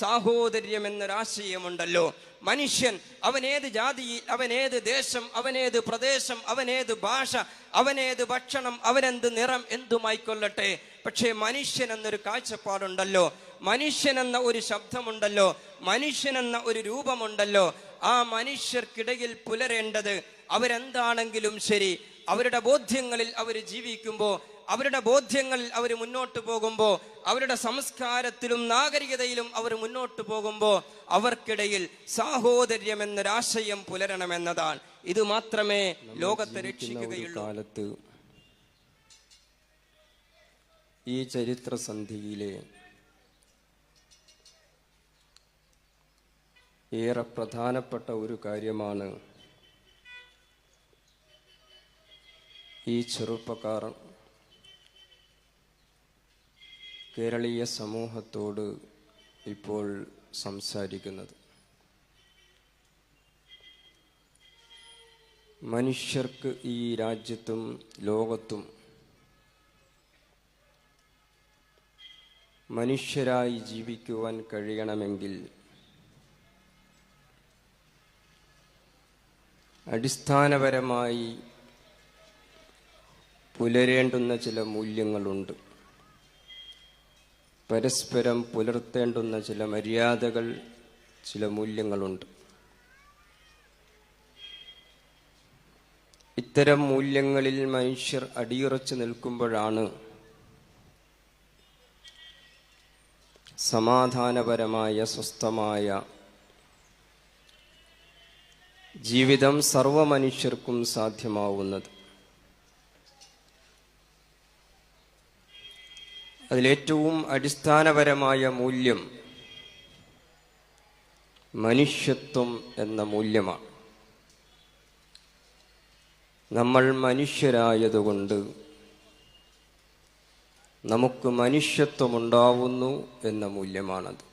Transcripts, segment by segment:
സാഹോദര്യം എന്നൊരാശയമുണ്ടല്ലോ മനുഷ്യൻ അവനേത് ജാതിയിൽ അവനേത് ദേശം അവനേത് പ്രദേശം അവനേത് ഭാഷ അവനേത് ഭക്ഷണം അവനെന്ത് നിറം എന്തുമായിക്കൊള്ളട്ടെ. പക്ഷേ മനുഷ്യൻ എന്നൊരു കാഴ്ചപ്പാടുണ്ടല്ലോ. മനുഷ്യൻ എന്ന ഒരു ശബ്ദമുണ്ടല്ലോ. മനുഷ്യൻ എന്ന ഒരു രൂപമുണ്ടല്ലോ. ആ മനുഷ്യർക്കിടയിൽ പുലരേണ്ടത് അവരെന്താണെങ്കിലും ശരി. അവരുടെ ബോധ്യങ്ങളിൽ അവർ ജീവിക്കുമ്പോൾ അവരുടെ ബോധ്യങ്ങളിൽ അവർ മുന്നോട്ട് പോകുമ്പോൾ അവരുടെ സംസ്കാരത്തിലും നാഗരികതയിലും അവർ മുന്നോട്ട് പോകുമ്പോൾ അവർക്കിടയിൽ സാഹോദര്യം എന്നൊരാശയം പുലരണമെന്നതാണ്. ഇത് മാത്രമേ ലോകത്തെ രക്ഷിക്കുകയുള്ളൂ. കാലത്ത് ഈ ചരിത്രസന്ധിയിലെ ഏറെ പ്രധാനപ്പെട്ട ഒരു കാര്യമാണ് ഈ ചെറുപ്പക്കാർ കേരളീയ സമൂഹത്തോട് ഇപ്പോൾ സംസാരിക്കുന്നത്. മനുഷ്യർക്ക് ഈ രാജ്യത്തും ലോകത്തും മനുഷ്യരായി ജീവിക്കുവാൻ കഴിയണമെങ്കിൽ അടിസ്ഥാനപരമായി പുലരേണ്ടുന്ന ചില മൂല്യങ്ങളുണ്ട്. പരസ്പരം പുലർത്തേണ്ടുന്ന ചില മര്യാദകൾ ചില മൂല്യങ്ങളുണ്ട്. ഇത്തരം മൂല്യങ്ങളിൽ മനുഷ്യർ അടിയുറച്ചു നിൽക്കുമ്പോഴാണ് സമാധാനപരമായ സ്വസ്ഥമായ ജീവിതം സർവ മനുഷ്യർക്കും സാധ്യമാവുന്നത്. അതിലേറ്റവും അടിസ്ഥാനപരമായ മൂല്യം മനുഷ്യത്വം എന്ന മൂല്യമാണ്. നമ്മൾ മനുഷ്യരായതുകൊണ്ട് നമുക്ക് മനുഷ്യത്വമുണ്ടാവുന്നു എന്ന മൂല്യമാണത്.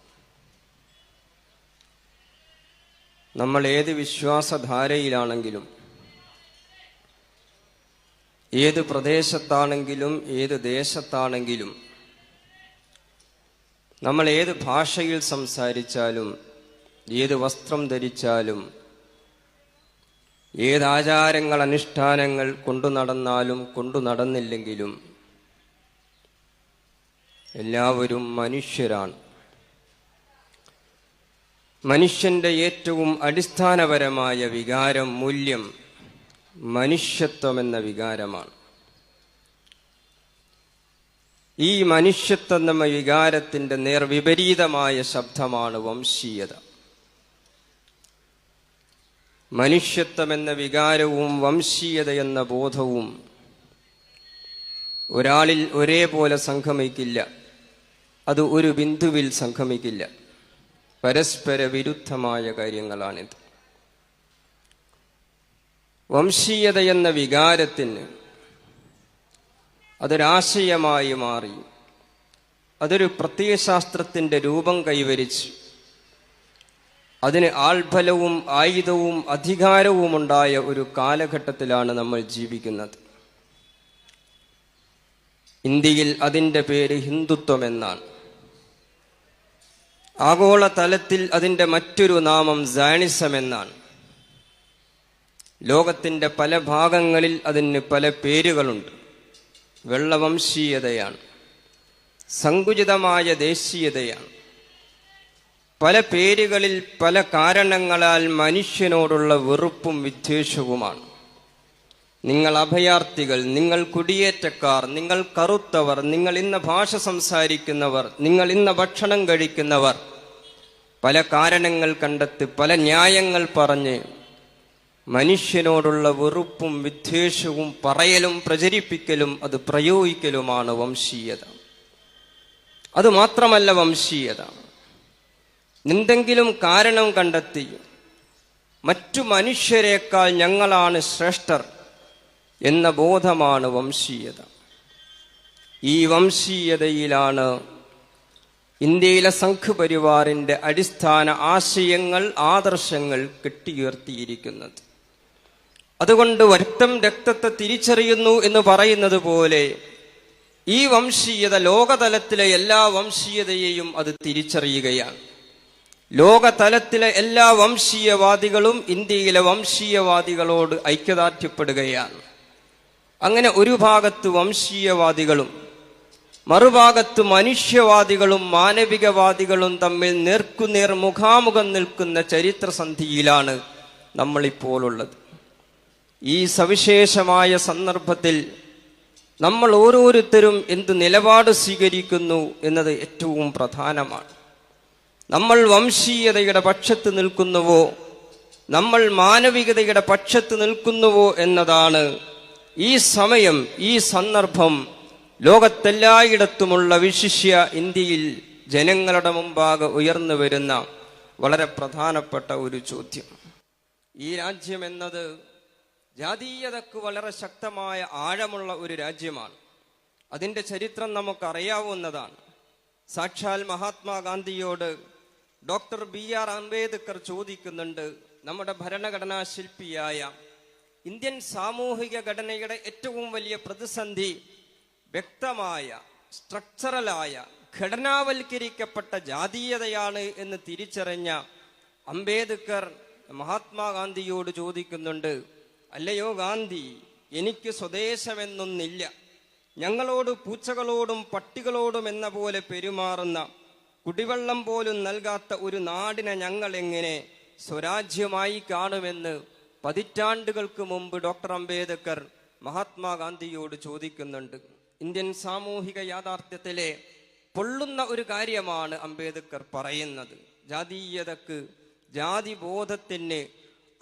നമ്മൾ ഏത് വിശ്വാസധാരയിലാണെങ്കിലും ഏത് പ്രദേശത്താണെങ്കിലും ഏത് ദേശത്താണെങ്കിലും നമ്മൾ ഏത് ഭാഷയിൽ സംസാരിച്ചാലും ഏത് വസ്ത്രം ധരിച്ചാലും ഏത് ആചാരങ്ങൾ അനുഷ്ഠാനങ്ങൾ കൊണ്ടു നടന്നാലും കൊണ്ടു നടന്നില്ലെങ്കിലും എല്ലാവരും മനുഷ്യരാണ്. മനുഷ്യന്റെ ഏറ്റവും അടിസ്ഥാനപരമായ വികാരം മൂല്യം മനുഷ്യത്വം എന്ന വികാരമാണ്. ഈ മനുഷ്യത്വം എന്ന വികാരത്തിന്റെ നേർവിപരീതമായ ശബ്ദമാണ് വംശീയത. മനുഷ്യത്വം എന്ന വികാരവും വംശീയത എന്ന ബോധവും ഒരാളിൽ ഒരേപോലെ സംഗമിക്കില്ല. അത് ഒരു ബിന്ദുവിൽ സംഗമിക്കില്ല. പരസ്പര വിരുദ്ധമായ കാര്യങ്ങളാണിത്. വംശീയത എന്ന വികാരത്തിന് അതൊരാശയമായി മാറി. അതൊരു പ്രത്യയശാസ്ത്രത്തിന്റെ രൂപം കൈവരിച്ചു അതിന് ആൾബലവും ആയുധവും അധികാരവുമുണ്ടായ ഒരു കാലഘട്ടത്തിലാണ് നമ്മൾ ജീവിക്കുന്നത്. ഇന്ത്യയിൽ അതിന്റെ പേര് ഹിന്ദുത്വം എന്നാണ്. ആഗോള തലത്തിൽ അതിന്റെ മറ്റൊരു നാമം സാനിസം എന്നാണ്. ലോകത്തിന്റെ പല ഭാഗങ്ങളിൽ അതിന് പല പേരുകളുണ്ട്. വെള്ളവംശീയതയാണ്. സങ്കുചിതമായ ദേശീയതയാണ്. പല പേരുകളിൽ പല കാരണങ്ങളാൽ മനുഷ്യനോടുള്ള വെറുപ്പും വിദ്വേഷവുമാണ്. നിങ്ങൾ അഭയാർത്ഥികൾ നിങ്ങൾ കുടിയേറ്റക്കാർ നിങ്ങൾ കറുത്തവർ നിങ്ങൾ ഇന്ന ഭാഷ സംസാരിക്കുന്നവർ നിങ്ങൾ ഇന്ന ഭക്ഷണം കഴിക്കുന്നവർ പല കാരണങ്ങൾ കണ്ടെത്തി പല ന്യായങ്ങൾ പറഞ്ഞ് മനുഷ്യനോടുള്ള വെറുപ്പും വിദ്വേഷവും പറയലും പ്രചരിപ്പിക്കലും അത് പ്രയോഗിക്കലുമാണ് വംശീയത. അത് മാത്രമല്ല വംശീയത. എന്തെങ്കിലും കാരണം കണ്ടെത്തി. മറ്റു മനുഷ്യരെക്കാൾ ഞങ്ങളാണ് ശ്രേഷ്ഠർ എന്ന ബോധമാണ് വംശീയത. ഈ വംശീയതയിലാണ് ഇന്ത്യയിലെ സംഘപരിവാറിന്റെ അടിസ്ഥാന ആശയങ്ങൾ ആദർശങ്ങൾ കെട്ടിയുയർത്തിയിരിക്കുന്നത്. അതുകൊണ്ട് രക്തം രക്തത്തെ തിരിച്ചറിയുന്നു എന്ന് പറയുന്നത് പോലെ ഈ വംശീയത ലോകതലത്തിലെ എല്ലാ വംശീയതയെയും അത് തിരിച്ചറിയുകയാണ്. ലോകതലത്തിലെ എല്ലാ വംശീയവാദികളും ഇന്ത്യയിലെ വംശീയവാദികളോട് ഐക്യദാർഢ്യപ്പെടുകയാണ്. അങ്ങനെ ഒരു ഭാഗത്ത് വംശീയവാദികളും മറുഭാഗത്ത് മനുഷ്യവാദികളും മാനവികവാദികളും തമ്മിൽ നേർക്കുനേർ മുഖാമുഖം നിൽക്കുന്ന ചരിത്രസന്ധിയിലാണ് നമ്മളിപ്പോൾ ഉള്ളത് ഈ സവിശേഷമായ സന്ദർഭത്തിൽ നമ്മൾ ഓരോരുത്തരും എന്ത് നിലപാട് സ്വീകരിക്കുന്നു എന്നത് ഏറ്റവും പ്രധാനമാണ്. നമ്മൾ വംശീയതയുടെ പക്ഷത്ത് നിൽക്കുന്നുവോ നമ്മൾ മാനവികതയുടെ പക്ഷത്ത് നിൽക്കുന്നുവോ എന്നതാണ് ഈ സമയം ഈ സന്ദർഭം ലോകത്തെല്ലായിടത്തുമുള്ള വിശിഷ്യ ഇന്ത്യയിൽ ജനങ്ങളുടെ മുമ്പാകെ ഉയർന്നു വരുന്ന വളരെ പ്രധാനപ്പെട്ട ഒരു ചോദ്യം. ഈ രാജ്യം എന്നത് ജാതീയതക്ക് വളരെ ശക്തമായ ആഴമുള്ള ഒരു രാജ്യമാണ്. അതിന്റെ ചരിത്രം നമുക്കറിയാവുന്നതാണ്. സാക്ഷാൽ മഹാത്മാഗാന്ധിയോട് ഡോക്ടർ ബി ആർ അംബേദ്കർ ചോദിക്കുന്നുണ്ട് നമ്മുടെ ഭരണഘടനാ ശില്പിയായ ഇന്ത്യൻ സാമൂഹിക ഘടനയുടെ ഏറ്റവും വലിയ പ്രതിസന്ധി വ്യക്തമായ സ്ട്രക്ചറലായ ഘടനാവൽക്കരിക്കപ്പെട്ട ജാതീയതയാണ് എന്ന് തിരിച്ചറിഞ്ഞ അംബേദ്കർ മഹാത്മാഗാന്ധിയോട് ചോദിക്കുന്നുണ്ട് അല്ലയോ ഗാന്ധി എനിക്ക് സ്വദേശമെന്നൊന്നില്ല. ഞങ്ങളോട് പൂച്ചകളോടും പട്ടികളോടും എന്ന പോലെ പെരുമാറുന്ന കുടിവെള്ളം പോലും നൽകാത്ത ഒരു നാടിനെ ഞങ്ങൾ എങ്ങനെ സ്വരാജ്യമായി കാണുമെന്ന് പതിറ്റാണ്ടുകൾക്ക് മുമ്പ് ഡോക്ടർ അംബേദ്കർ മഹാത്മാഗാന്ധിയോട് ചോദിക്കുന്നുണ്ട്. ഇന്ത്യൻ സാമൂഹിക യാഥാർത്ഥ്യത്തിലെ പൊള്ളുന്ന ഒരു കാര്യമാണ് അംബേദ്കർ പറയുന്നത്. ജാതീയതക്ക് ജാതിബോധത്തിന്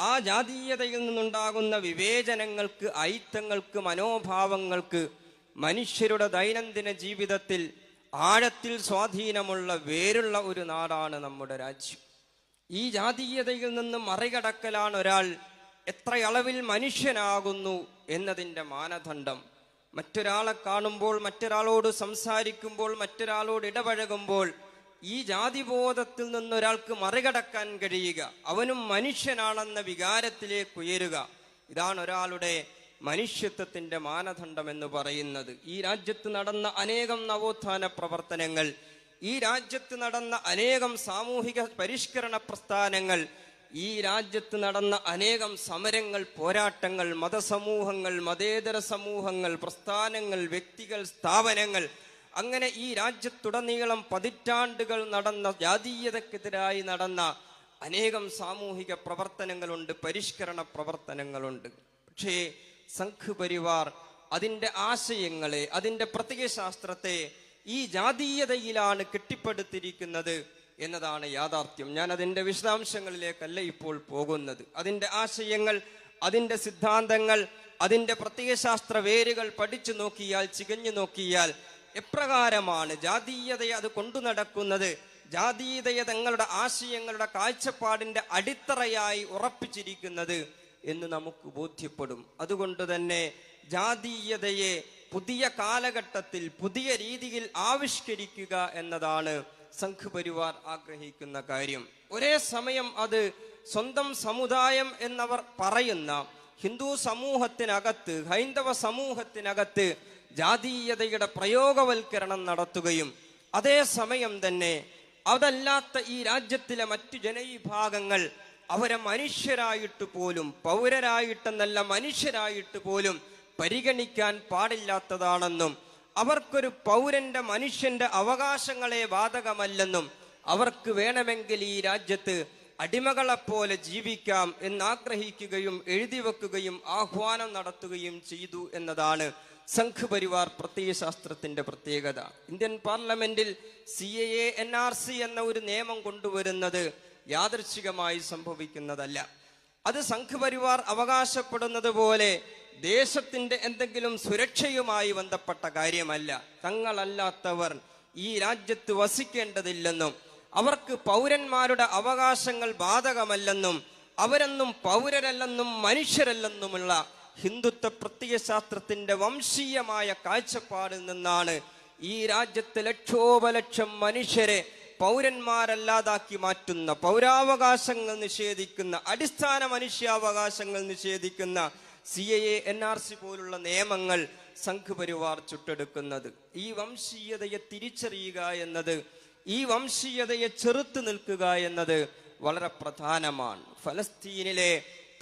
ആ ജാതീയതയിൽ നിന്നുണ്ടാകുന്ന വിവേചനങ്ങൾക്ക് ഐത്തങ്ങൾക്ക് മനോഭാവങ്ങൾക്ക് മനുഷ്യരുടെ ദൈനംദിന ജീവിതത്തിൽ ആഴത്തിൽ സ്വാധീനമുള്ള വേരുള്ള ഒരു നാടാണ് നമ്മുടെ രാജ്യം. ഈ ജാതീയതയിൽ നിന്ന് മറികടക്കലാണ് ഒരാൾ എത്ര അളവിൽ മനുഷ്യനാകുന്നു എന്നതിന്റെ മാനദണ്ഡം. മറ്റൊരാളെ കാണുമ്പോൾ മറ്റൊരാളോട് സംസാരിക്കുമ്പോൾ മറ്റൊരാളോട് ഇടപഴകുമ്പോൾ ഈ ജാതിബോധത്തിൽ നിന്നൊരാൾക്ക് മറികടക്കാൻ കഴിയുക അവനും മനുഷ്യനാണെന്ന വികാരത്തിലേക്ക് ഉയരുക ഇതാണ് ഒരാളുടെ മനുഷ്യത്വത്തിന്റെ മാനദണ്ഡം എന്ന് പറയുന്നത്. ഈ രാജ്യത്ത് നടന്ന അനേകം നവോത്ഥാന പ്രവർത്തനങ്ങൾ ഈ രാജ്യത്ത് നടന്ന അനേകം സാമൂഹിക പരിഷ്കരണ പ്രസ്ഥാനങ്ങൾ ഈ രാജ്യത്ത് നടന്ന അനേകം സമരങ്ങൾ പോരാട്ടങ്ങൾ മതസമൂഹങ്ങൾ മതേതര സമൂഹങ്ങൾ പ്രസ്ഥാനങ്ങൾ വ്യക്തികൾ സ്ഥാപനങ്ങൾ അങ്ങനെ ഈ രാജ്യത്തുടനീളം പതിറ്റാണ്ടുകൾ നടന്ന ജാതീയതക്കെതിരായി നടന്ന അനേകം സാമൂഹിക പ്രവർത്തനങ്ങളുണ്ട് പരിഷ്കരണ പ്രവർത്തനങ്ങളുണ്ട്. പക്ഷേ സംഘ് പരിവാർ അതിന്റെ ആശയങ്ങളെ അതിന്റെ പ്രത്യയശാസ്ത്രത്തെ ഈ ജാതീയതയിലാണ് കെട്ടിപ്പടുത്തിരിക്കുന്നത് എന്നതാണ് യാഥാർത്ഥ്യം. ഞാൻ അതിന്റെ വിശദാംശങ്ങളിലേക്കല്ല ഇപ്പോൾ പോകുന്നത്. അതിന്റെ ആശയങ്ങൾ അതിന്റെ സിദ്ധാന്തങ്ങൾ അതിന്റെ പ്രത്യയശാസ്ത്ര വേരുകൾ പഠിച്ചു നോക്കിയാൽ ചികഞ്ഞു നോക്കിയാൽ എപ്രകാരമാണ് ജാതീയതയെ അത് കൊണ്ടു നടക്കുന്നത്? ജാതീയതയെ തങ്ങളുടെ ആശയങ്ങളുടെ കാഴ്ചപ്പാടിന്റെ അടിത്തറയായി ഉറപ്പിച്ചിരിക്കുന്നത് എന്ന് നമുക്ക് ബോധ്യപ്പെടും. അതുകൊണ്ട് തന്നെ ജാതീയതയെ പുതിയ കാലഘട്ടത്തിൽ പുതിയ രീതിയിൽ ആവിഷ്കരിക്കുക എന്നതാണ് സംഘപരിവാർ ആഗ്രഹിക്കുന്ന കാര്യം. ഒരേ സമയം അത് സ്വന്തം സമുദായം എന്നവർ പറയുന്ന ഹിന്ദു സമൂഹത്തിനകത്ത് ഹൈന്ദവ സമൂഹത്തിനകത്ത് ജാതീയതയുടെ പ്രയോഗവൽക്കരണം നടത്തുകയും അതേസമയം തന്നെ അതല്ലാത്ത ഈ രാജ്യത്തിലെ മറ്റു ജനവിഭാഗങ്ങൾ അവരെ മനുഷ്യരായിട്ട് പോലും പൗരരായിട്ടെന്നല്ല മനുഷ്യരായിട്ട് പോലും പരിഗണിക്കാൻ പാടില്ലാത്തതാണെന്നും അവർക്കൊരു പൗരന്റെ മനുഷ്യന്റെ അവകാശങ്ങളെ ബാധകമല്ലെന്നും അവർക്ക് വേണമെങ്കിൽ ഈ രാജ്യത്ത് അടിമകളെപ്പോലെ ജീവിക്കാം എന്നാഗ്രഹിക്കുകയും എഴുതി വെക്കുകയും ആഹ്വാനം നടത്തുകയും ചെയ്തു എന്നതാണ് സംഘ് പരിവാർ പ്രത്യയശാസ്ത്രത്തിന്റെ പ്രത്യേകത. ഇന്ത്യൻ പാർലമെന്റിൽ C A A N R C എന്ന ഒരു നിയമം കൊണ്ടുവരുന്നത് യാദൃച്ഛികമായി സംഭവിക്കുന്നതല്ല. അത് സംഘ് പരിവാർ അവകാശപ്പെടുന്നത് പോലെ ദേശത്തിന്റെ എന്തെങ്കിലും സുരക്ഷയുമായി ബന്ധപ്പെട്ട കാര്യമല്ല. തങ്ങളല്ലാത്തവർ ഈ രാജ്യത്ത് വസിക്കേണ്ടതില്ലെന്നും അവർക്ക് പൗരന്മാരുടെ അവകാശങ്ങൾ ബാധകമല്ലെന്നും അവരെന്നും പൗരരല്ലെന്നും മനുഷ്യരല്ലെന്നുമുള്ള ഹിന്ദുത്വ പ്രത്യയശാസ്ത്രത്തിന്റെ വംശീയമായ കാഴ്ചപ്പാടിൽ നിന്നാണ് ഈ രാജ്യത്തെ ലക്ഷോപലക്ഷം മനുഷ്യരെ പൗരന്മാരല്ലാതാക്കി മാറ്റുന്ന പൗരാവകാശങ്ങൾ നിഷേധിക്കുന്ന അടിസ്ഥാന മനുഷ്യാവകാശങ്ങൾ നിഷേധിക്കുന്ന C A A N R C പോലുള്ള നിയമങ്ങൾ സംഘപരിവാർ ചുട്ടെടുക്കുന്നത്. ഈ വംശീയതയെ തിരിച്ചറിയുക എന്നത് ഈ വംശീയതയെ ചെറുത്തു നിൽക്കുക എന്നത് വളരെ പ്രധാനമാണ്. ഫലസ്തീനിലെ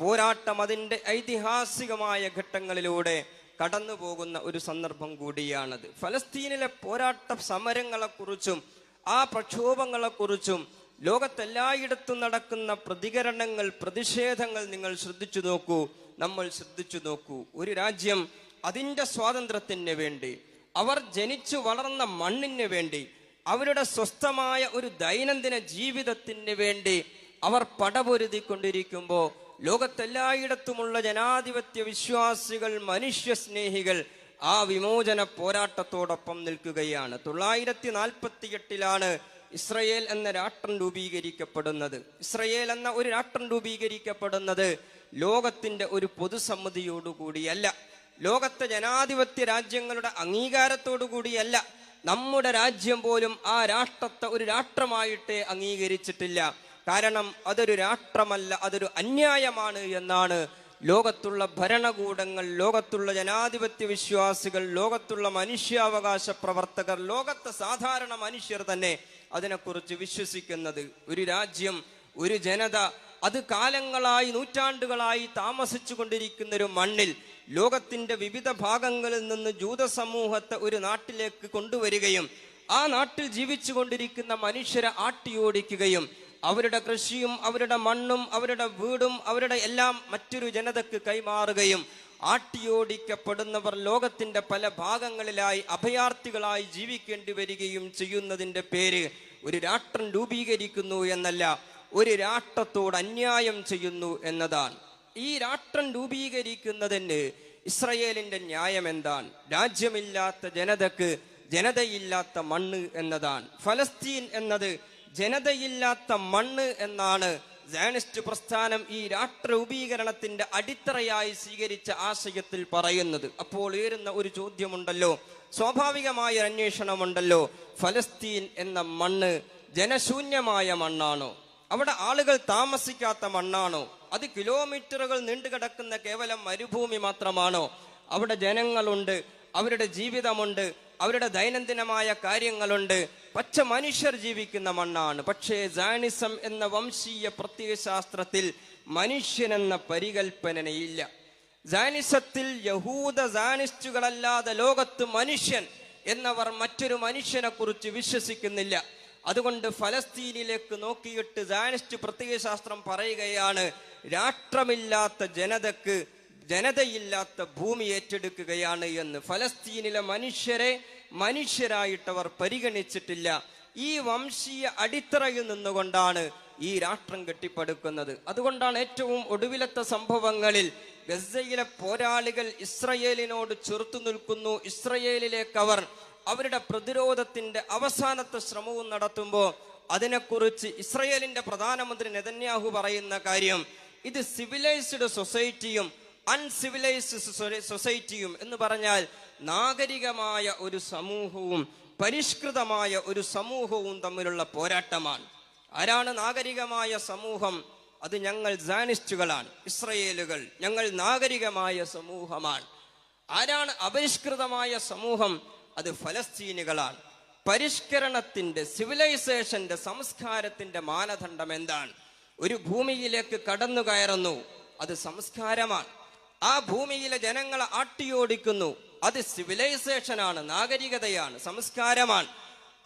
പോരാട്ടം അതിന്റെ ഐതിഹാസികമായ ഘട്ടങ്ങളിലൂടെ കടന്നു പോകുന്ന ഒരു സന്ദർഭം കൂടിയാണത്. ഫലസ്തീനിലെ പോരാട്ട സമരങ്ങളെക്കുറിച്ചും ആ പ്രക്ഷോഭങ്ങളെക്കുറിച്ചും ലോകത്തെല്ലായിടത്തും നടക്കുന്ന പ്രതികരണങ്ങൾ പ്രതിഷേധങ്ങൾ നിങ്ങൾ ശ്രദ്ധിച്ചു നോക്കൂ നമ്മൾ ശ്രദ്ധിച്ചു നോക്കൂ. ഒരു രാജ്യം അതിന്റെ സ്വാതന്ത്ര്യത്തിന് വേണ്ടി അവർ ജനിച്ചു വളർന്ന മണ്ണിന് വേണ്ടി അവരുടെ സ്വസ്ഥമായ ഒരു ദൈനംദിന ജീവിതത്തിന് വേണ്ടി അവർ പടപൊരുതിക്കൊണ്ടിരിക്കുമ്പോൾ ലോകത്തെല്ലായിടത്തുമുള്ള ജനാധിപത്യ വിശ്വാസികൾ മനുഷ്യസ്നേഹികൾ ആ വിമോചന പോരാട്ടത്തോടൊപ്പം നിൽക്കുകയാണ്. തൊള്ളായിരത്തി നാൽപ്പത്തി എട്ടിലാണ് ഇസ്രയേൽ എന്ന രാഷ്ട്രം രൂപീകരിക്കപ്പെടുന്നത്. ഇസ്രയേൽ എന്ന ഒരു രാഷ്ട്രം രൂപീകരിക്കപ്പെടുന്നത് ലോകത്തിന്റെ ഒരു പൊതുസമ്മതിയോടുകൂടിയല്ല. ലോകത്തെ ജനാധിപത്യ രാജ്യങ്ങളുടെ അംഗീകാരത്തോടു കൂടിയല്ല നമ്മുടെ രാജ്യം പോലും ആ രാഷ്ട്രത്തെ ഒരു രാഷ്ട്രമായിട്ടേ അംഗീകരിച്ചിട്ടില്ല. കാരണം അതൊരു രാഷ്ട്രമല്ല അതൊരു അന്യായമാണ് എന്നാണ് ലോകത്തുള്ള ഭരണകൂടങ്ങൾ ലോകത്തുള്ള ജനാധിപത്യ വിശ്വാസികൾ ലോകത്തുള്ള മനുഷ്യാവകാശ പ്രവർത്തകർ ലോകത്തെ സാധാരണ മനുഷ്യർ തന്നെ അതിനെക്കുറിച്ച് വിശ്വസിക്കുന്നത്. ഒരു രാജ്യം ഒരു ജനത അത് കാലങ്ങളായി നൂറ്റാണ്ടുകളായി താമസിച്ചു കൊണ്ടിരിക്കുന്ന ഒരു മണ്ണിൽ ലോകത്തിന്റെ വിവിധ ഭാഗങ്ങളിൽ നിന്ന് ജൂത സമൂഹത്തെ ഒരു നാട്ടിലേക്ക് കൊണ്ടുവരികയും ആ നാട്ടിൽ ജീവിച്ചു കൊണ്ടിരിക്കുന്ന മനുഷ്യരെ ആട്ടിയോടിക്കുകയും അവരുടെ കൃഷിയും അവരുടെ മണ്ണും അവരുടെ വീടും അവരുടെ എല്ലാം മറ്റൊരു ജനതക്ക് കൈമാറുകയും ആട്ടിയോടിക്കപ്പെടുന്നവർ ലോകത്തിന്റെ പല ഭാഗങ്ങളിലായി അഭയാർത്ഥികളായി ജീവിക്കേണ്ടി വരികയും ചെയ്യുന്നതിന്റെ പേര് ഒരു രാഷ്ട്രം രൂപീകരിക്കുന്നു എന്നല്ല ഒരു രാഷ്ട്രത്തോട് അന്യായം ചെയ്യുന്നു എന്നതാണ്. ഈ രാഷ്ട്രം രൂപീകരിക്കുന്നതിന് ഇസ്രയേലിന്റെ ന്യായം എന്താണ്? രാജ്യമില്ലാത്ത ജനതക്ക് ജനതയില്ലാത്ത മണ്ണ് എന്നതാണ്. ഫലസ്തീൻ എന്നത് ജനതയില്ലാത്ത മണ്ണ് എന്നാണ് സാനിസ്റ്റ് പ്രസ്ഥാനം ഈ രാഷ്ട്രരൂപീകരണത്തിന്റെ അടിത്തറയായി സ്വീകരിച്ച ആശയത്തിൽ പറയുന്നത്. അപ്പോൾ ഉയരുന്ന ഒരു ചോദ്യമുണ്ടല്ലോ. സ്വാഭാവികമായ അന്വേഷണമുണ്ടല്ലോ. ഫലസ്തീൻ എന്ന മണ്ണ് ജനശൂന്യമായ മണ്ണാണോ? അവിടെ ആളുകൾ താമസിക്കാത്ത മണ്ണാണോ? അത് കിലോമീറ്ററുകൾ നീണ്ടുകിടക്കുന്ന കേവലം മരുഭൂമി മാത്രമാണോ? അവിടെ ജനങ്ങളുണ്ട് അവരുടെ ജീവിതമുണ്ട് അവരുടെ ദൈനംദിനമായ കാര്യങ്ങളുണ്ട് പച്ച മനുഷ്യർ ജീവിക്കുന്ന മണ്ണാണ്. പക്ഷേ ജാനിസം എന്ന വംശീയ പ്രത്യയശാസ്ത്രത്തിൽ മനുഷ്യൻ എന്ന പരികൽപ്പനയില്ല. ജാനിസത്തിൽ യഹൂദ ജാനിസ്റ്റുകളല്ലാതെ ലോകത്ത് മനുഷ്യൻ എന്നവർ മറ്റൊരു മനുഷ്യനെ കുറിച്ച് വിശ്വസിക്കുന്നില്ല. അതുകൊണ്ട് ഫലസ്തീനിലേക്ക് നോക്കിയിട്ട് ജാനിസ്റ്റ് പ്രത്യയശാസ്ത്രം പറയുകയാണ് രാഷ്ട്രമില്ലാത്ത ജനതക്ക് ജനതയില്ലാത്ത ഭൂമി ഏറ്റെടുക്കുകയാണ് എന്ന്. ഫലസ്തീനിലെ മനുഷ്യരെ മനുഷ്യരായിട്ടവർ പരിഗണിച്ചിട്ടില്ല. ഈ വംശീയ അടിത്തറയിൽ നിന്നുകൊണ്ടാണ് ഈ രാഷ്ട്രം കെട്ടിപ്പടുക്കുന്നത്. അതുകൊണ്ടാണ് ഏറ്റവും ഒടുവിലത്തെ സംഭവങ്ങളിൽ ഗസയിലെ പോരാളികൾ ഇസ്രയേലിനോട് ചെറുത്തു നിൽക്കുന്നു. ഇസ്രയേലിലേക്ക് അവർ അവരുടെ പ്രതിരോധത്തിന്റെ അവസാനത്തെ ശ്രമവും നടത്തുമ്പോൾ അതിനെക്കുറിച്ച് ഇസ്രയേലിന്റെ പ്രധാനമന്ത്രി നെതന്യാഹു പറയുന്ന കാര്യം ഇത് സിവിലൈസ്ഡ് സൊസൈറ്റിയും അൺസിവിലൈസ്ഡ് സൊസൈറ്റിയും എന്ന് പറഞ്ഞാൽ നാഗരികമായ ഒരു സമൂഹവും പരിഷ്കൃതമായ ഒരു സമൂഹവും തമ്മിലുള്ള പോരാട്ടമാണ്. ആരാണ് നാഗരികമായ സമൂഹം? അത് ഞങ്ങൾ ജാനിസ്റ്റുകളാണ് ഇസ്രയേലുകൾ. ഞങ്ങൾ നാഗരികമായ സമൂഹമാണ്. ആരാണ് അപരിഷ്കൃതമായ സമൂഹം? അത് ഫലസ്തീനുകളാണ്. പരിഷ്കരണത്തിന്റെ സിവിലൈസേഷന്റെ സംസ്കാരത്തിന്റെ മാനദണ്ഡം എന്താണ്? ഒരു ഭൂമിയിലേക്ക് കടന്നു കയറുന്നു അത് സംസ്കാരമാണ്. ആ ഭൂമിയിലെ ജനങ്ങളെ ആട്ടിയോടിക്കുന്നു അത് സിവിലൈസേഷനാണ് നാഗരികതയാണ് സംസ്കാരമാണ്.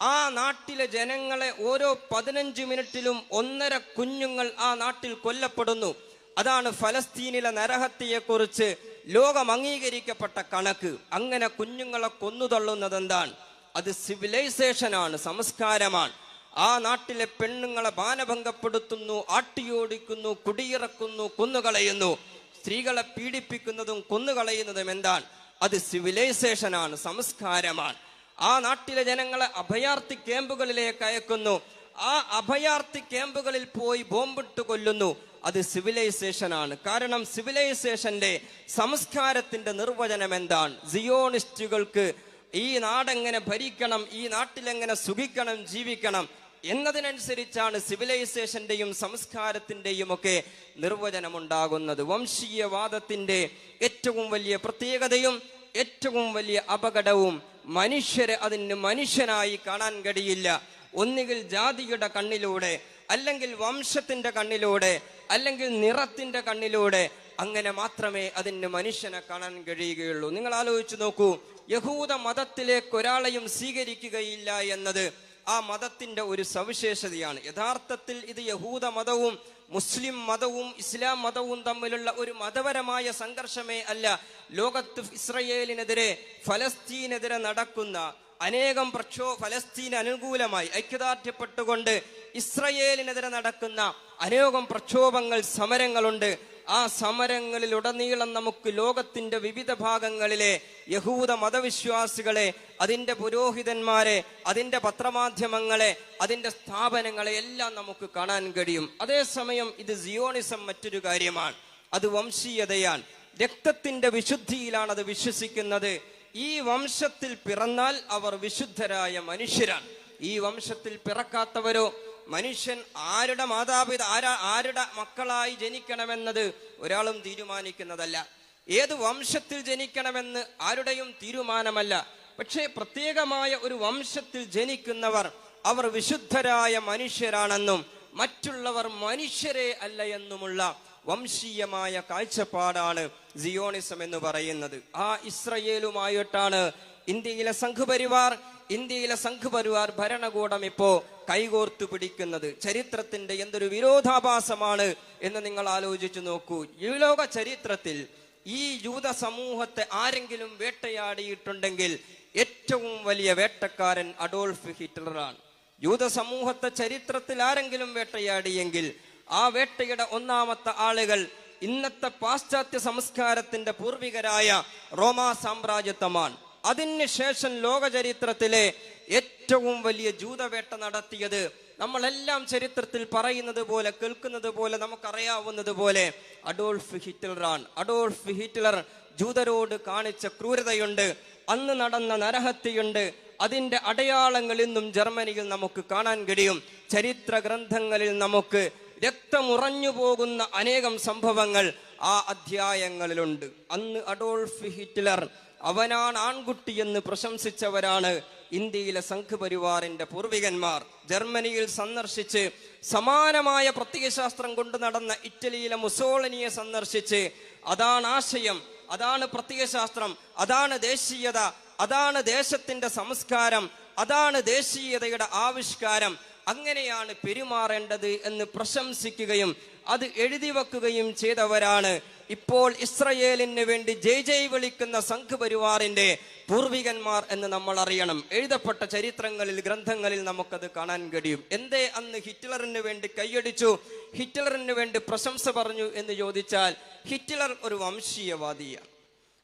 ആ നാട്ടിലെ ജനങ്ങളെ ഓരോ പതിനഞ്ച് മിനിറ്റിലും ഒന്നര കുഞ്ഞുങ്ങൾ ആ നാട്ടിൽ കൊല്ലപ്പെടുന്നു. അതാണ് ഫലസ്തീനിലെ നരഹത്യയെക്കുറിച്ച് ലോകം അംഗീകരിക്കപ്പെട്ട കണക്ക്. അങ്ങനെ കുഞ്ഞുങ്ങളെ കൊന്നുതള്ളുന്നത് എന്താണ്? അത് സിവിലൈസേഷനാണ് സംസ്കാരമാണ്. ആ നാട്ടിലെ പെണ്ണുങ്ങളെ ബാനഭംഗപ്പെടുത്തുന്നു ആട്ടിയോടിക്കുന്നു കുടിയിറക്കുന്നു കൊന്നുകളയുന്നു. സ്ത്രീകളെ പീഡിപ്പിക്കുന്നതും കൊന്നുകളയുന്നതും എന്താണ്? അത് സിവിലൈസേഷനാണ് സംസ്കാരമാണ്. ആ നാട്ടിലെ ജനങ്ങളെ അഭയാർത്ഥി ക്യാമ്പുകളിലേക്ക് അയക്കുന്നു. ആ അഭയാർത്ഥി ക്യാമ്പുകളിൽ പോയി ബോംബിട്ട് കൊല്ലുന്നു. അത് സിവിലൈസേഷൻ ആണ്. കാരണം സിവിലൈസേഷന്റെ സംസ്കാരത്തിന്റെ നിർവചനം എന്താണ്? സിയോണിസ്റ്റുകൾക്ക് ഈ നാടെങ്ങനെ ഭരിക്കണം ഈ നാട്ടിലെങ്ങനെ സുഖിക്കണം ജീവിക്കണം എന്നതിനനുസരിച്ചാണ് സിവിലൈസേഷന്റെയും സംസ്കാരത്തിന്റെയും ഒക്കെ നിർവചനമുണ്ടാകുന്നത്. വംശീയവാദത്തിന്റെ ഏറ്റവും വലിയ പ്രത്യേകതയും ഏറ്റവും വലിയ അപകടവും മനുഷ്യരെ അതിന് മനുഷ്യനായി കാണാൻ കഴിയില്ല. ഒന്നുകിൽ ജാതിയുടെ കണ്ണിലൂടെ അല്ലെങ്കിൽ വംശത്തിന്റെ കണ്ണിലൂടെ അല്ലെങ്കിൽ നിറത്തിന്റെ കണ്ണിലൂടെ അങ്ങനെ മാത്രമേ അതിന് മനുഷ്യനെ കാണാൻ കഴിയുകയുള്ളൂ. നിങ്ങൾ ആലോചിച്ചു നോക്കൂ യഹൂദ മതത്തിലേക്ക് ഒരാളെയും സ്വീകരിക്കുകയില്ല എന്നത് ആ മതത്തിന്റെ ഒരു സവിശേഷതയാണ്. യഥാർത്ഥത്തിൽ ഇത് യഹൂദ മതവും മുസ്ലിം മതവും ഇസ്ലാം മതവും തമ്മിലുള്ള ഒരു മതപരമായ സംഘർഷമേ അല്ല. ലോകത്ത് ഇസ്രയേലിനെതിരെ ഫലസ്തീനെതിരെ നടക്കുന്ന അനേകം പ്രക്ഷോ ഫലസ്തീന് അനുകൂലമായി ഐക്യദാർഢ്യപ്പെട്ടുകൊണ്ട് ഇസ്രയേലിനെതിരെ നടക്കുന്ന അനേകം പ്രക്ഷോഭങ്ങൾ സമരങ്ങളുണ്ട്. ആ സമരങ്ങളിലുടനീളം നമുക്ക് ലോകത്തിന്റെ വിവിധ ഭാഗങ്ങളിലെ യഹൂദ മതവിശ്വാസികളെ അതിന്റെ പുരോഹിതന്മാരെ അതിന്റെ പത്രമാധ്യമങ്ങളെ അതിന്റെ സ്ഥാപനങ്ങളെ എല്ലാം നമുക്ക് കാണാൻ കഴിയും. അതേസമയം ഇത് സിയോണിസം മറ്റൊരു കാര്യമാണ്. അത് വംശീയതയാണ്. രക്തത്തിന്റെ വിശുദ്ധിയിലാണ് അത് വിശ്വസിക്കുന്നത്. ഈ വംശത്തിൽ പിറന്നാൽ അവർ വിശുദ്ധരായ മനുഷ്യരാണ്. ഈ വംശത്തിൽ പിറക്കാത്തവരോ മനുഷ്യൻ ആരുടെ മാതാപിത ആരാ ആരുടെ മക്കളായി ജനിക്കണമെന്നത് ഒരാളും തീരുമാനിക്കുന്നതല്ല. ഏത് വംശത്തിൽ ജനിക്കണമെന്ന് ആരുടെയും തീരുമാനമല്ല. പക്ഷേ പ്രത്യേകമായ ഒരു വംശത്തിൽ ജനിക്കുന്നവർ അവർ വിശുദ്ധരായ മനുഷ്യരാണെന്നും മറ്റുള്ളവർ മനുഷ്യരെ അല്ല എന്നുമുള്ള വംശീയമായ കാഴ്ചപ്പാടാണ് സിയോണിസം എന്ന് പറയുന്നത്. ആ ഇസ്രയേലുമായിട്ടാണ് ഇന്ത്യയിലെ സംഘപരിവാർ ഇന്ത്യയിലെ സംഘപരിവാർ ഭരണകൂടം ഇപ്പോ കൈകോർത്തു പിടിക്കുന്നത്. ചരിത്രത്തിന്റെ എന്തൊരു വിരോധാഭാസമാണ് എന്ന് നിങ്ങൾ ആലോചിച്ചു നോക്കൂ. ഈ ലോക ചരിത്രത്തിൽ ഈ യൂത സമൂഹത്തെ ആരെങ്കിലും വേട്ടയാടിയിട്ടുണ്ടെങ്കിൽ ഏറ്റവും വലിയ വേട്ടക്കാരൻ അഡോൾഫ് ഹിറ്റ്ലറാണ്. യൂത സമൂഹത്തെ ചരിത്രത്തിൽ ആരെങ്കിലും വേട്ടയാടിയെങ്കിൽ ആ വേട്ടയുടെ ഒന്നാമത്തെ ആളുകൾ ഇന്നത്തെ പാശ്ചാത്യ സംസ്കാരത്തിന്റെ പൂർവികരായ റോമാ സാമ്രാജ്യത്വമാണ്. അതിനുശേഷം ലോക ചരിത്രത്തിലെ ഏറ്റവും വലിയ ജൂതവേട്ട നടത്തിയത് നമ്മളെല്ലാം ചരിത്രത്തിൽ പറയുന്നത് പോലെ കേൾക്കുന്നത് പോലെ നമുക്കറിയാവുന്നത് പോലെ അഡോൾഫ് ഹിറ്റ്ലറാണ്. അഡോൾഫ് ഹിറ്റ്ലർ ജൂതരോട് കാണിച്ച ക്രൂരതയുണ്ട് അന്ന് നടന്ന നരഹത്യയുണ്ട്. അതിന്റെ അടയാളങ്ങൾ ഇന്നും ജർമ്മനിയിൽ നമുക്ക് കാണാൻ കഴിയും. ചരിത്ര ഗ്രന്ഥങ്ങളിൽ നമുക്ക് രക്തമുറഞ്ഞു പോകുന്ന അനേകം സംഭവങ്ങൾ ആ അധ്യായങ്ങളിലുണ്ട്. അന്ന് അഡോൾഫ് ഹിറ്റ്ലർ അവനാണ് ആൺകുട്ടി എന്ന് പ്രശംസിച്ചവരാണ് ഇന്ത്യയിലെ സംഘപരിവാറിന്റെ പൂർവികന്മാർ. ജർമ്മനിയിൽ സന്ദർശിച്ച് സമാനമായ പ്രത്യയശാസ്ത്രം കൊണ്ട് നടന്ന ഇറ്റലിയിലെ മുസോളിനിയെ സന്ദർശിച്ച് അതാണ് ആശയം അതാണ് പ്രത്യയശാസ്ത്രം അതാണ് ദേശീയത അതാണ് ദേശത്തിന്റെ സംസ്കാരം അതാണ് ദേശീയതയുടെ ആവിഷ്കാരം അങ്ങനെയാണ് പെരുമാറേണ്ടത് എന്ന് പ്രശംസിക്കുകയും അത് എഴുതി വെക്കുകയും ചെയ്തവരാണ്. ഇപ്പോൾ ഇസ്രയേലിന് വേണ്ടി ജയ് ജയ് വിളിക്കുന്ന സംഘപരിവാറിന്റെ പൂർവികന്മാർ എന്ന് നമ്മൾ അറിയണം. എഴുതപ്പെട്ട ചരിത്രങ്ങളിൽ ഗ്രന്ഥങ്ങളിൽ നമുക്കത് കാണാൻ കഴിയും. എന്തേ അന്ന് ഹിറ്റ്ലറിന് വേണ്ടി കൈയടിച്ചു? ഹിറ്റ്ലറിന് വേണ്ടി പ്രശംസ പറഞ്ഞു എന്ന് ചോദിച്ചാൽ ഹിറ്റ്ലർ ഒരു വംശീയവാദിയാണ്.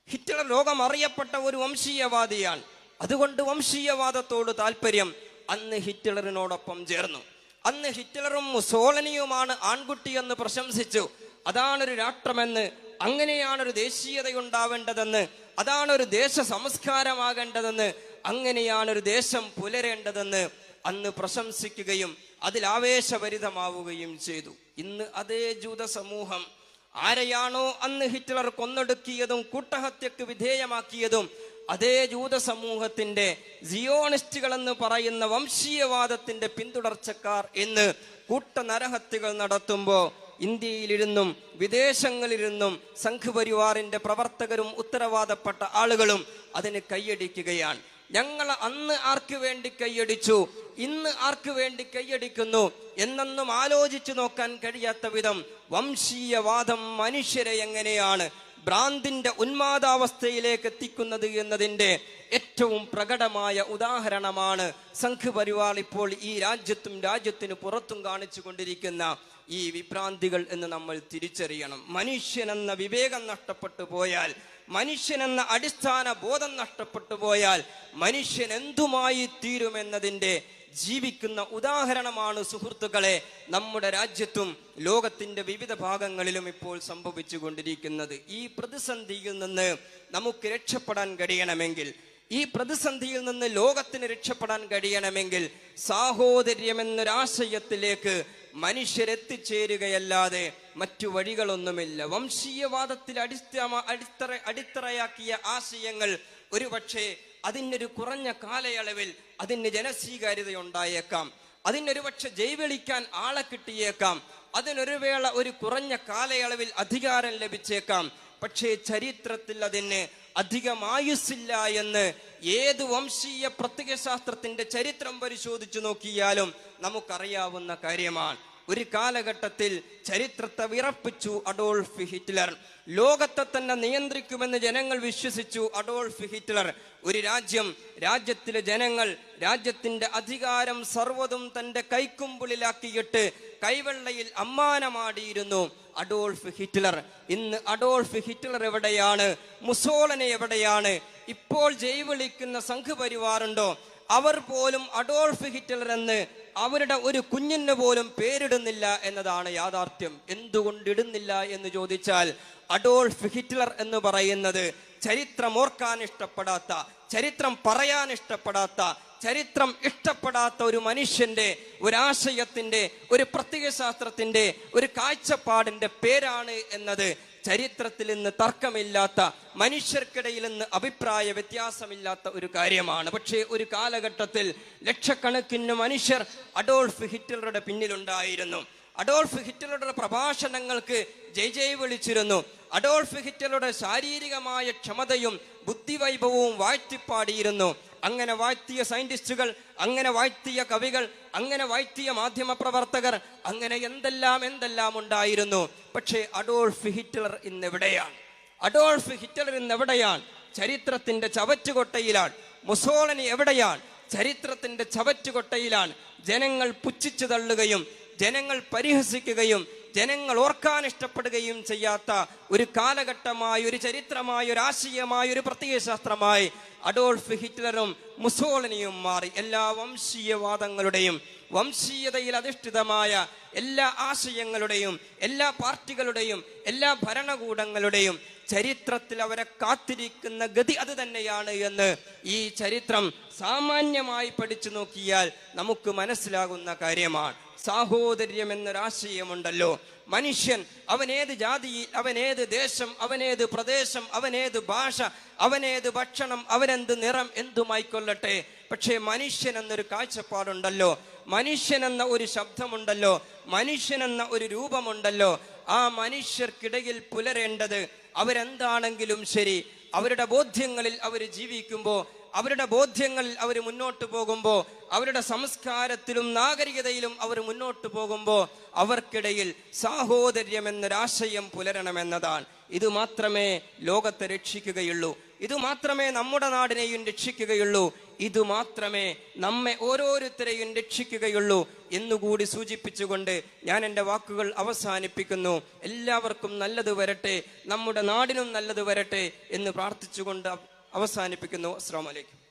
ഹിറ്റ്ലർ ലോകം അറിയപ്പെട്ട ഒരു വംശീയവാദിയാണ്. അതുകൊണ്ട് വംശീയവാദത്തോട് താല്പര്യം അന്ന് ഹിറ്റ്ലറിനോടൊപ്പം ചേർന്നു. അന്ന് ഹിറ്റ്ലറും മുസോളനിയുമാണ് ആൺകുട്ടി എന്ന് പ്രശംസിച്ചു. അതാണൊരു രാഷ്ട്രമെന്ന് അങ്ങനെയാണൊരു ദേശീയത ഉണ്ടാവേണ്ടതെന്ന് അതാണ് ഒരു ദേശ സംസ്കാരമാകേണ്ടതെന്ന് അങ്ങനെയാണൊരു ദേശം പുലരേണ്ടതെന്ന് അന്ന് പ്രശംസിക്കുകയും അതിൽ ആവേശഭരിതമാവുകയും ചെയ്തു. ഇന്ന് അതേ ജൂത സമൂഹം ആരെയാണോ അന്ന് ഹിറ്റ്ലർ കൊന്നൊടുക്കിയതും കൂട്ടഹത്യക്ക് വിധേയമാക്കിയതും അതേ ജൂത സമൂഹത്തിന്റെ സിയോണിസ്റ്റുകൾ എന്ന് പറയുന്ന വംശീയവാദത്തിന്റെ പിന്തുടർച്ചക്കാർ എന്ന് കൂട്ട നരഹത്യകൾ നടത്തുമ്പോ ഇന്ത്യയിലിരുന്നും വിദേശങ്ങളിലിരുന്നും സംഘപരിവാറിന്റെ പ്രവർത്തകരും ഉത്തരവാദപ്പെട്ട ആളുകളും അതിന് കൈയടിക്കുകയാണ്. ഞങ്ങൾ അന്ന് ആർക്ക് വേണ്ടി കൈയടിച്ചു? ഇന്ന് ആർക്ക് വേണ്ടി കൈയടിക്കുന്നു? എന്നൊന്നും ആലോചിച്ചു നോക്കാൻ കഴിയാത്ത വിധം വംശീയവാദം മനുഷ്യരെ എങ്ങനെയാണ് ഭ്രാന്തിന്റെ ഉന്മാദാവസ്ഥയിലേക്ക് എത്തിക്കുന്നത് എന്നതിന്റെ ഏറ്റവും പ്രകടമായ ഉദാഹരണമാണ് സംഘപരിവാർ ഇപ്പോൾ ഈ രാജ്യത്തും രാജ്യത്തിന് പുറത്തും കാണിച്ചു കൊണ്ടിരിക്കുന്ന ഈ വിഭ്രാന്തികൾ എന്ന് നമ്മൾ തിരിച്ചറിയണം. മനുഷ്യനെന്ന വിവേകം നഷ്ടപ്പെട്ടു പോയാൽ മനുഷ്യനെന്ന അടിസ്ഥാന ബോധം നഷ്ടപ്പെട്ടു പോയാൽ മനുഷ്യൻ എന്തുമായി തീരുമെന്നതിന്റെ ജീവിക്കുന്ന ഉദാഹരണമാണ് സുഹൃത്തുക്കളെ നമ്മുടെ രാജ്യത്തും ലോകത്തിന്റെ വിവിധ ഭാഗങ്ങളിലും ഇപ്പോൾ സംഭവിച്ചു കൊണ്ടിരിക്കുന്നത് ഈ പ്രതിസന്ധിയിൽ നിന്ന് നമുക്ക് രക്ഷപ്പെടാൻ കഴിയണമെങ്കിൽ ഈ പ്രതിസന്ധിയിൽ നിന്ന് ലോകത്തിന് രക്ഷപ്പെടാൻ കഴിയണമെങ്കിൽ സാഹോദര്യം എന്നൊരാശയത്തിലേക്ക് മനുഷ്യരെത്തിച്ചേരുകയല്ലാതെ മറ്റു വഴികളൊന്നുമില്ല. വംശീയവാദത്തിൽ അടിസ്ഥാന അടിത്തറ അടിത്തറയാക്കിയ ആശയങ്ങൾ ഒരുപക്ഷെ അതിനൊരു കുറഞ്ഞ കാലയളവിൽ അതിന് ജനസ്വീകാര്യത ഉണ്ടായേക്കാം അതിനൊരു പക്ഷെ ജൈവളിക്കാൻ ആളെ കിട്ടിയേക്കാം. അതിനൊരു വേള ഒരു കുറഞ്ഞ കാലയളവിൽ അധികാരം ലഭിച്ചേക്കാം. പക്ഷേ ചരിത്രത്തിൽ അതിന് അധികമായുസില്ല എന്ന് ഏത് വംശീയ പ്രത്യയശാസ്ത്രത്തിന്റെ ചരിത്രം പരിശോധിച്ചു നോക്കിയാലും നമുക്കറിയാവുന്ന കാര്യമാണ്. ഒരു കാലഘട്ടത്തിൽ ചരിത്രത്തെ വിറപ്പിച്ചു അഡോൾഫ് ഹിറ്റ്ലർ. ലോകത്തെ തന്നെ നിയന്ത്രിക്കുമെന്ന് ജനങ്ങൾ വിശ്വസിച്ചു അഡോൾഫ് ഹിറ്റ്ലർ. ഒരു രാജ്യം രാജ്യത്തിലെ ജനങ്ങൾ രാജ്യത്തിന്റെ അധികാരം സർവതും തന്റെ കൈക്കുമ്പിളിലാക്കിയിട്ട് കൈവെള്ളയിൽ അമ്മാനമാടിയിരുന്നു അഡോൾഫ് ഹിറ്റ്ലർ. ഇന്ന് അഡോൾഫ് ഹിറ്റ്ലർ എവിടെയാണ്? മുസോളനെ എവിടെയാണ്? ഇപ്പോൾ ജയ് വിളിക്കുന്ന സംഘപരിവാറുണ്ടോ? അവർ പോലും അഡോൾഫ് ഹിറ്റ്ലർ എന്ന് അവരുടെ ഒരു കുഞ്ഞിന് പോലും പേരിടുന്നില്ല എന്നതാണ് യാഥാർത്ഥ്യം. എന്തുകൊണ്ട് ഇടുന്നില്ല എന്ന് ചോദിച്ചാൽ അഡോൾഫ് ഹിറ്റ്ലർ എന്ന് പറയുന്നത് ചരിത്രം ഓർക്കാൻ ഇഷ്ടപ്പെടാത്ത ചരിത്രം പറയാൻ ഇഷ്ടപ്പെടാത്ത ചരിത്രം ഇഷ്ടപ്പെടാത്ത ഒരു മനുഷ്യന്റെ ഒരാശയത്തിന്റെ ഒരു പ്രത്യയശാസ്ത്രത്തിന്റെ ഒരു കാഴ്ചപ്പാടിന്റെ പേരാണ് എന്നത് ചരിത്രത്തിൽ നിന്ന് തർക്കമില്ലാത്ത മനുഷ്യർക്കിടയിൽ ഇന്ന് അഭിപ്രായ വ്യത്യാസമില്ലാത്ത ഒരു കാര്യമാണ്. പക്ഷേ ഒരു കാലഘട്ടത്തിൽ ലക്ഷക്കണക്കിന് മനുഷ്യർ അഡോൾഫ് ഹിറ്റ്ലറുടെ പിന്നിലുണ്ടായിരുന്നു. അഡോൾഫ് ഹിറ്റ്ലറുടെ പ്രഭാഷണങ്ങൾക്ക് ജയ് ജയ് വിളിച്ചിരുന്നു. അഡോൾഫ് ഹിറ്റ്ലറുടെ ശാരീരികമായ ക്ഷമതയും ബുദ്ധിവൈഭവവും വാഴ്ത്തിപ്പാടിയിരുന്നു. അങ്ങനെ വാഴ്ത്തിയ സയന്റിസ്റ്റുകൾ അങ്ങനെ വാഴ്ത്തിയ കവികൾ അങ്ങനെ വാഴ്ത്തിയ മാധ്യമ പ്രവർത്തകർ അങ്ങനെ എന്തെല്ലാം എന്തെല്ലാം ഉണ്ടായിരുന്നു. പക്ഷേ അഡോൾഫ് ഹിറ്റ്ലർ ഇന്നെവിടെയാണ്? അഡോൾഫ് ഹിറ്റ്ലർ ഇന്നെവിടെയാണ്? ചരിത്രത്തിന്റെ ചവറ്റുകൊട്ടയിലാണ്. മുസോളനി എവിടെയാണ്? ചരിത്രത്തിന്റെ ചവറ്റുകൊട്ടയിലാണ്. ജനങ്ങൾ പുച്ഛിച്ചു തള്ളുകയും ജനങ്ങൾ പരിഹസിക്കുകയും ജനങ്ങൾ ഓർക്കാൻ ഇഷ്ടപ്പെടുകയും ചെയ്യാത്ത ഒരു കാലഘട്ടമായി ഒരു ചരിത്രമായി ഒരു ആശയമായി ഒരു പ്രത്യയശാസ്ത്രമായി അഡോൾഫ് ഹിറ്റ്ലറും മുസോളിനിയും മാറി. എല്ലാ വംശീയവാദങ്ങളുടെയും വംശീയതയിൽ അധിഷ്ഠിതമായ എല്ലാ ആശയങ്ങളുടെയും എല്ലാ പാർട്ടികളുടെയും എല്ലാ ഭരണകൂടങ്ങളുടെയും ചരിത്രത്തിൽ അവരെ കാത്തിരിക്കുന്ന ഗതി അത് തന്നെയാണ് എന്ന് ഈ ചരിത്രം സാമാന്യമായി പഠിച്ചു നോക്കിയാൽ നമുക്ക് മനസ്സിലാകുന്ന കാര്യമാണ്. സാഹോദര്യം എന്നൊരാശയമുണ്ടല്ലോ. മനുഷ്യൻ അവനേത് ജാതിയിൽ അവനേത് ദേശം അവനേത് പ്രദേശം അവനേത് ഭാഷ അവനേത് ഭക്ഷണം അവനെന്ത് നിറം എന്തുമായിക്കൊള്ളട്ടെ. പക്ഷേ മനുഷ്യൻ എന്നൊരു കാഴ്ചപ്പാടുണ്ടല്ലോ. മനുഷ്യൻ എന്ന ഒരു ശബ്ദമുണ്ടല്ലോ. മനുഷ്യൻ എന്ന ഒരു രൂപമുണ്ടല്ലോ. ആ മനുഷ്യർക്കിടയിൽ പുലരേണ്ടത് അവരെന്താണെങ്കിലും ശരി അവരുടെ ബോധ്യങ്ങളിൽ അവർ ജീവിക്കുമ്പോൾ അവരുടെ ബോധ്യങ്ങളിൽ അവർ മുന്നോട്ട് പോകുമ്പോൾ അവരുടെ സംസ്കാരത്തിലും നാഗരികതയിലും അവർ മുന്നോട്ട് പോകുമ്പോൾ അവർക്കിടയിൽ സാഹോദര്യം എന്നൊരാശയം പുലരണമെന്നതാണ്. ഇത് മാത്രമേ ലോകത്തെ രക്ഷിക്കുകയുള്ളൂ. ഇത് മാത്രമേ നമ്മുടെ നാടിനെയും രക്ഷിക്കുകയുള്ളൂ. ഇത് മാത്രമേ നമ്മെ ഓരോരുത്തരെയും രക്ഷിക്കുകയുള്ളൂ എന്നുകൂടി സൂചിപ്പിച്ചുകൊണ്ട് ഞാൻ എന്റെ വാക്കുകൾ അവസാനിപ്പിക്കുന്നു. എല്ലാവർക്കും നല്ലത് വരട്ടെ നമ്മുടെ നാടിനും നല്ലത് വരട്ടെ എന്ന് പ്രാർത്ഥിച്ചുകൊണ്ട് അവസാനിപ്പിക്കുന്നു. അസ്സാം വലൈക്കും